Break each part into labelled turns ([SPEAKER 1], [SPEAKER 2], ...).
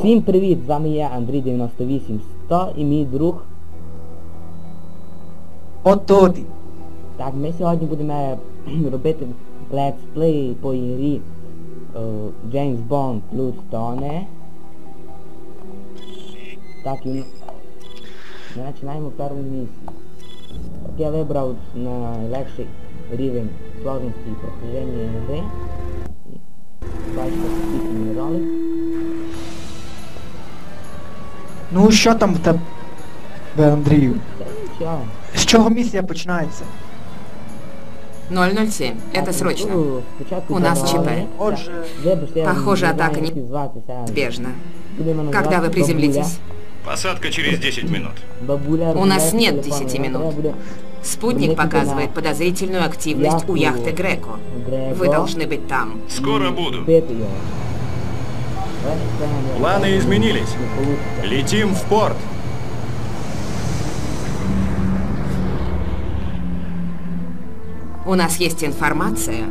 [SPEAKER 1] Всім привіт! З вами я, Андрій 98100 і мій друг.
[SPEAKER 2] Ототи.
[SPEAKER 1] Так, ми сьогодні будемо робити летсплей по ігрі е, James Bond плюс Тоне. Так, і ми ми починаємо першу місію. Так, я вибрав найлегший рівень сложності і проходження гри. Бачите, скільки мені ролик.
[SPEAKER 2] Ну що там в тебе, Андрію?
[SPEAKER 1] Та нічого.
[SPEAKER 2] З чого місія починається?
[SPEAKER 3] 007. Это
[SPEAKER 1] Так,
[SPEAKER 3] срочно.
[SPEAKER 1] ну, спочатку
[SPEAKER 3] У нас
[SPEAKER 1] треба-
[SPEAKER 3] ЧП.
[SPEAKER 2] Отже,
[SPEAKER 1] Вибачте, я
[SPEAKER 3] Похоже,
[SPEAKER 1] не знаю,
[SPEAKER 3] атака
[SPEAKER 1] як зватися.
[SPEAKER 3] Неизбежно.
[SPEAKER 1] Будемо
[SPEAKER 3] Когда
[SPEAKER 1] називати
[SPEAKER 3] вы приземлитесь?
[SPEAKER 4] Посадка через 10 минут.
[SPEAKER 1] Бабуля,
[SPEAKER 3] У нас
[SPEAKER 1] розмовляє
[SPEAKER 3] нет
[SPEAKER 1] по телефону,
[SPEAKER 3] 10
[SPEAKER 1] вона
[SPEAKER 3] минут.
[SPEAKER 1] буде
[SPEAKER 3] Спутник
[SPEAKER 1] Влетите
[SPEAKER 3] показывает
[SPEAKER 1] на
[SPEAKER 3] подозрительную активность у
[SPEAKER 1] яхту
[SPEAKER 3] яхты Греко.
[SPEAKER 1] Греко.
[SPEAKER 3] Вы должны быть там.
[SPEAKER 4] Скоро буду. Планы
[SPEAKER 1] не
[SPEAKER 4] изменились.
[SPEAKER 1] получиться.
[SPEAKER 4] Летим в порт.
[SPEAKER 3] У нас есть информация,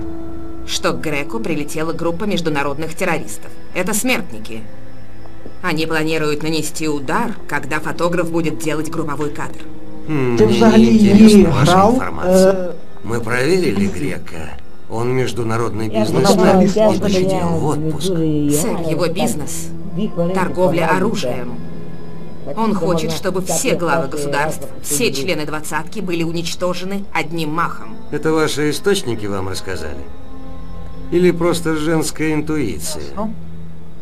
[SPEAKER 3] что к Греко прилетела группа международных террористов. Это смертники. Они планируют нанести удар, когда фотограф будет делать групповой кадр.
[SPEAKER 5] М,
[SPEAKER 2] ти
[SPEAKER 5] Мне
[SPEAKER 2] взагалі її
[SPEAKER 5] интересна ваша
[SPEAKER 2] грав?
[SPEAKER 5] информация.
[SPEAKER 2] Е,
[SPEAKER 5] Мы проверили Грека. Он международный
[SPEAKER 1] Я
[SPEAKER 2] Вона
[SPEAKER 5] бизнесмен
[SPEAKER 2] була
[SPEAKER 5] и
[SPEAKER 2] чесно,
[SPEAKER 5] захотел
[SPEAKER 1] я
[SPEAKER 5] в
[SPEAKER 1] не
[SPEAKER 5] отпуск.
[SPEAKER 1] дуже її
[SPEAKER 3] Сэр,
[SPEAKER 1] граю,
[SPEAKER 3] его
[SPEAKER 1] так,
[SPEAKER 3] бизнес
[SPEAKER 1] дві хвилинки
[SPEAKER 3] Торговля
[SPEAKER 1] вкладаю,
[SPEAKER 3] оружием.
[SPEAKER 1] все. Так
[SPEAKER 3] Он
[SPEAKER 1] що
[SPEAKER 3] хочет,
[SPEAKER 1] можна
[SPEAKER 3] чтобы
[SPEAKER 1] всякі
[SPEAKER 3] все главы
[SPEAKER 1] перші
[SPEAKER 3] государств,
[SPEAKER 1] рази
[SPEAKER 3] все
[SPEAKER 1] будуть.
[SPEAKER 3] члены двадцатки были уничтожены одним махом.
[SPEAKER 5] Это ваши источники вам рассказали? Или просто женская интуиция?
[SPEAKER 2] ну,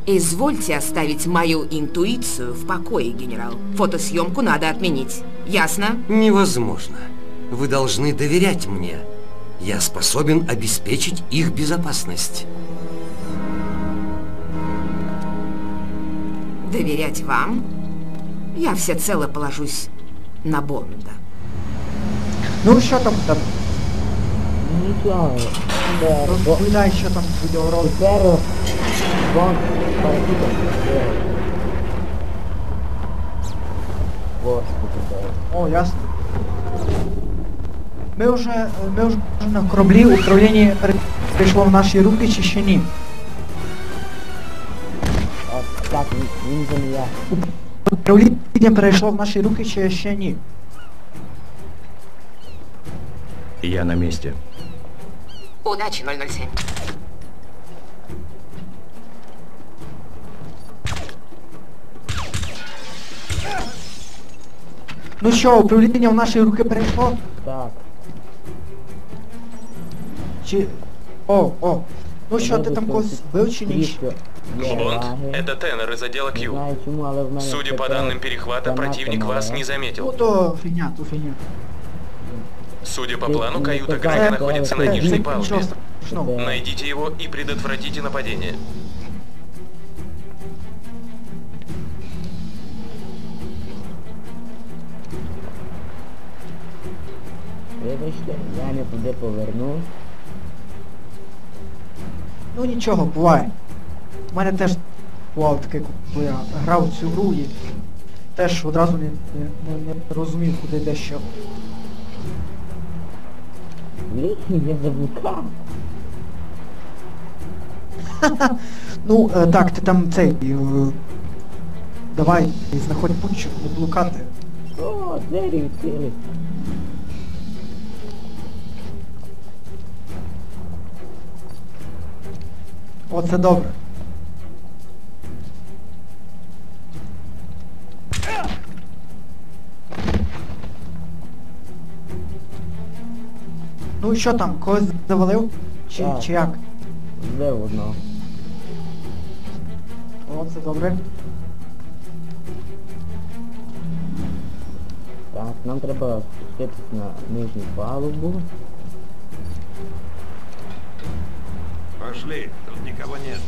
[SPEAKER 3] Извольте оставить мою интуицию в покое, генерал. Фотосъемку надо отменить. Ясно?
[SPEAKER 5] Невозможно. Вы должны доверять мне. Я способен обеспечить их безопасность.
[SPEAKER 3] Доверять вам? Я всецело положусь на Бонда.
[SPEAKER 2] ну що там в тебе?
[SPEAKER 1] Нічого. Де, бо
[SPEAKER 2] Розповідай, що там в відеоролику.
[SPEAKER 1] тепер вон паразитом. Господи, де.
[SPEAKER 2] О, ясно. Ми вже, е, ми вже на кораблі управління пере- перейшло в наші руки чи ще ні?
[SPEAKER 1] От, так, він- він же не я.
[SPEAKER 2] Управління перейшло в наші руки чи ще ні?
[SPEAKER 4] Я на месте.
[SPEAKER 3] Удачи, 007.
[SPEAKER 2] Ну що, управління в наші руки перейшло?
[SPEAKER 1] Так.
[SPEAKER 2] Чи... О, о. Ну що, ти там когось вбив чи ні?
[SPEAKER 1] Трішки є
[SPEAKER 6] Бонд,
[SPEAKER 1] лаги.
[SPEAKER 6] это Теннер из отдела
[SPEAKER 1] Не
[SPEAKER 6] Q.
[SPEAKER 1] знаю чому, але в мене
[SPEAKER 6] Судя по
[SPEAKER 1] тепер
[SPEAKER 6] данным перехвата,
[SPEAKER 1] занадто
[SPEAKER 6] противник
[SPEAKER 1] мало.
[SPEAKER 6] вас не
[SPEAKER 2] Ну
[SPEAKER 6] заметил.
[SPEAKER 2] то фігня, то фігня.
[SPEAKER 6] Судя по
[SPEAKER 1] Ты
[SPEAKER 6] плану,
[SPEAKER 1] не
[SPEAKER 6] каюта
[SPEAKER 1] сказал,
[SPEAKER 6] Грега
[SPEAKER 1] да,
[SPEAKER 6] находится на
[SPEAKER 1] это
[SPEAKER 6] нижней
[SPEAKER 2] Нічого
[SPEAKER 6] палубе.
[SPEAKER 2] страшного.
[SPEAKER 6] Найдите его и предотвратите нападение.
[SPEAKER 1] Вибачте, я не туди повернув.
[SPEAKER 2] Ну нічого, буває. У мене теж бувало таке, коли я грав цю гру і теж одразу не, не, не, розумів, куди йде що. Ну, е, так, ти там цей. е, давай, знаходь щоб не блукати.
[SPEAKER 1] О, двері відкрились.
[SPEAKER 2] О, це добре. Ну і що там, когось завалив? Чи,
[SPEAKER 1] Так.
[SPEAKER 2] чи як?
[SPEAKER 1] Збив одного.
[SPEAKER 2] О, це добре.
[SPEAKER 1] Так, нам треба спуститись на нижню палубу.
[SPEAKER 7] Пошли, тут никого нет.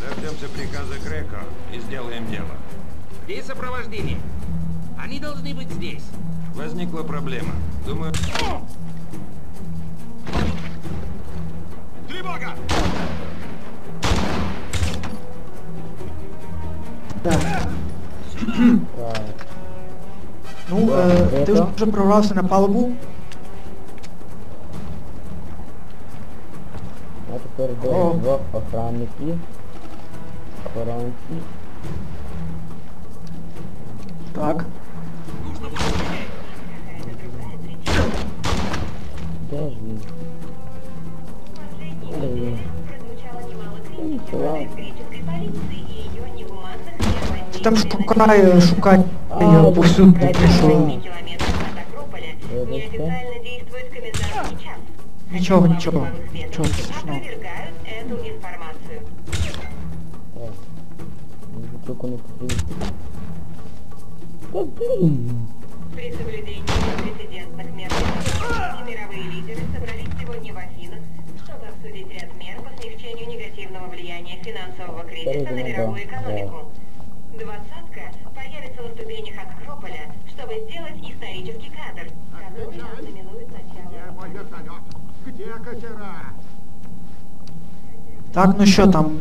[SPEAKER 7] Дождемся приказа Греко и сделаем дело.
[SPEAKER 8] Где сопровождение? Они должны быть здесь.
[SPEAKER 7] Возникла проблема. Думаю... Тревога!
[SPEAKER 2] Так.
[SPEAKER 1] Так.
[SPEAKER 2] Ну, е, ти
[SPEAKER 1] Ето.
[SPEAKER 2] вже прорвався на палубу. О.
[SPEAKER 1] де двох охранників. Охоронці.
[SPEAKER 2] Так.
[SPEAKER 1] Де ж він? Де він? Та Нічого.
[SPEAKER 2] Ти там шукає, шукає
[SPEAKER 1] А,
[SPEAKER 2] повсюди,
[SPEAKER 1] блядь,
[SPEAKER 2] тому що
[SPEAKER 1] Вибачте.
[SPEAKER 2] нічого, нічого, нічого страшного.
[SPEAKER 1] Так. Звуку не потрібно. Та блін.
[SPEAKER 3] При соблюдении беспрецедентных мер безопасности мировые лидеры собрались сегодня в Афинах, чтобы обсудить ряд мер по смягчению негативного влияния финансового кризиса на мировую экономику. Двадцатка появится на ступенях Акрополя, чтобы сделать исторический кадр, который знаменует начало...
[SPEAKER 7] Где катера?
[SPEAKER 2] Так, ну що там?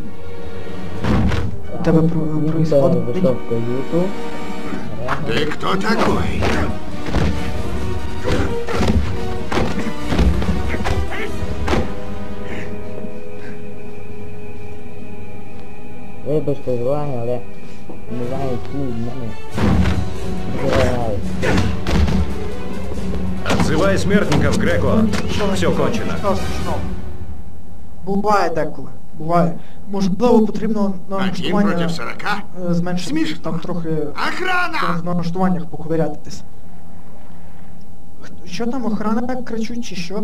[SPEAKER 2] У тебе про-
[SPEAKER 1] Він
[SPEAKER 2] происходить?
[SPEAKER 1] зайшов в каюту.
[SPEAKER 7] Ты кто такой?
[SPEAKER 1] Вибачте з уваги, але не знаю, чому в мене виграє.
[SPEAKER 9] Отзывай смертников, Греко.
[SPEAKER 2] Нічого,
[SPEAKER 9] Все
[SPEAKER 2] нічого,
[SPEAKER 9] кончено.
[SPEAKER 2] Нічого страшного. Буває деколи, буває. Можливо, потрібно на
[SPEAKER 7] Один
[SPEAKER 2] налаштування
[SPEAKER 7] против сорока?
[SPEAKER 2] е, зменшити,
[SPEAKER 7] Смішно.
[SPEAKER 2] там трохи в
[SPEAKER 7] Охрана!
[SPEAKER 2] налаштуваннях поковирятись. Хто- Що там, охрана кричуть чи що?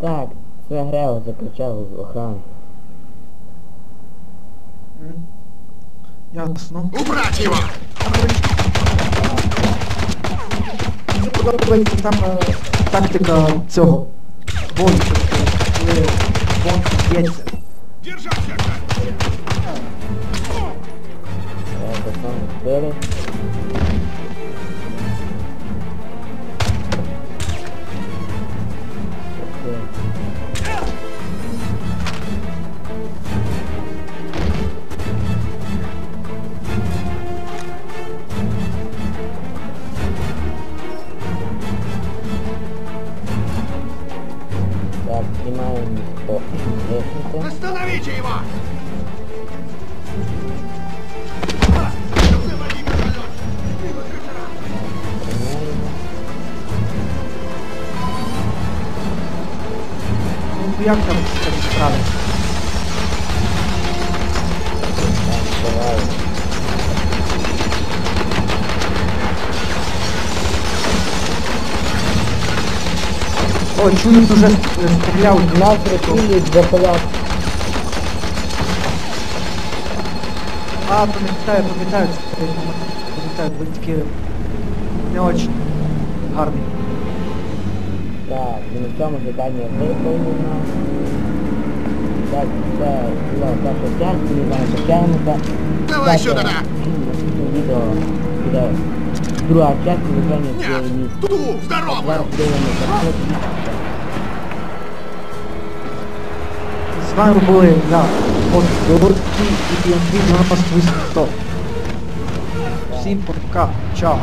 [SPEAKER 1] Так, це Грео закричав з охрани.
[SPEAKER 2] М. Ясно.
[SPEAKER 7] Убрать его!
[SPEAKER 2] Мені подобається там е, тактика цього бою, коли бон б'ється.
[SPEAKER 7] Держать сектор!
[SPEAKER 1] Так, пацан, Так, снимаем по лестнице.
[SPEAKER 7] Остановите его!
[SPEAKER 2] Там так справи? О, чую, уже е, стріляв.
[SPEAKER 1] Нас рятують запалят.
[SPEAKER 2] А, пам'ятаю, пам'ятаю, це, пам'ятаю, ви такі не очень гарний.
[SPEAKER 1] Так, і на цьому завдання виповнено. Так, це була перша часть, ми з вами прощаємося.
[SPEAKER 7] Давай
[SPEAKER 1] Чекайте,
[SPEAKER 7] сюда!
[SPEAKER 1] Наступне відео буде друга часть виконання цієї
[SPEAKER 7] Нет!
[SPEAKER 1] місії.
[SPEAKER 7] Ту,
[SPEAKER 1] Зараз
[SPEAKER 7] здоровую!
[SPEAKER 1] дивимося
[SPEAKER 2] Snarboe la Mondorchi y Bienvenido a nuestro Sin por acá, ciao.